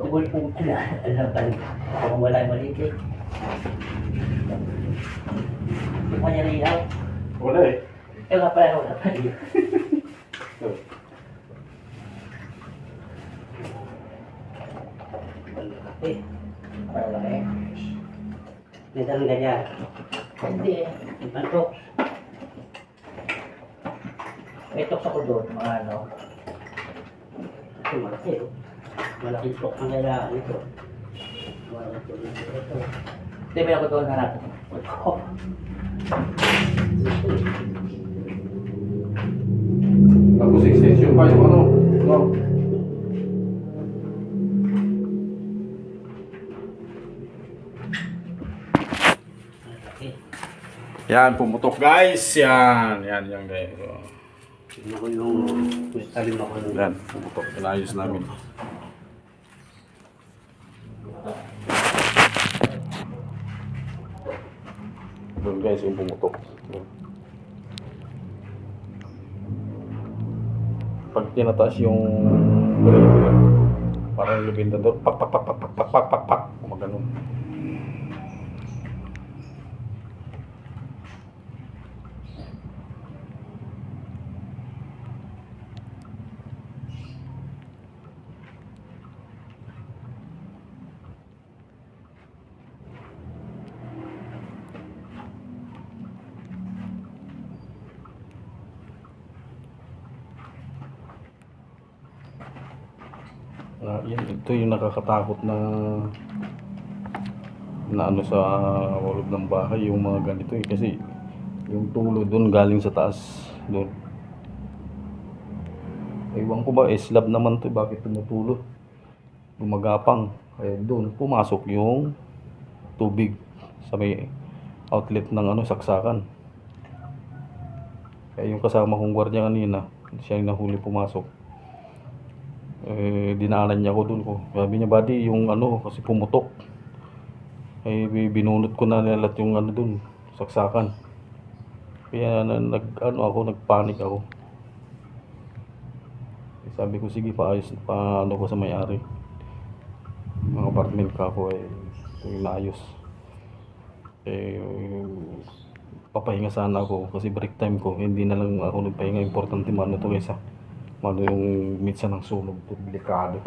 Ala, alam pa rin. Kung wala yung maliit eh. Hindi mo niya nailaw. Wala eh. Eh, nga pala, wala pa rin. Eh, malaki. May tanong ganyan. Hindi eh. Antok. May tok sa doon, mga ano. Ito, malaki. Malaking tok ang kailangan ito. Malaking ito. Hindi, may ako doon hanap. Oh. Tapos extension pa yung ano. No. Yan, pumutok guys. Yan, yan, yan guys. So, Tignan ko yung talim ako yan, pumutok. Inayos namin. Doon guys, yung pumutok. Pag tinataas yung parang lubindador, pak pak pak pak pak pak pak pak pak gumaganon. Ah, yan, ito yung nakakatakot na na ano sa loob ng bahay yung mga ganito eh. Kasi yung tulo doon galing sa taas doon ewan ko ba eh slab naman to bakit tumutulo? Gumagapang. Kaya doon pumasok yung tubig sa may outlet ng ano saksakan. Kaya yung kasama kong gwardiya kanina siya yung nahuli pumasok eh dinaanan niya ako doon ko sabi niya buddy yung ano kasi pumutok. Eh bi- binunot ko na lahat yung ano doon saksakan. Kaya na, nag ano ako nagpanik ako. Eh, sabi ko sige paayos pa ano ko sa may-ari? Mga apartment ka ako eh naayos eh papahinga sana ako kasi break time ko. Hindi na lang ako nagpahinga. Importante man ito kaysa Malo yung minsan ang sunog to, delikado.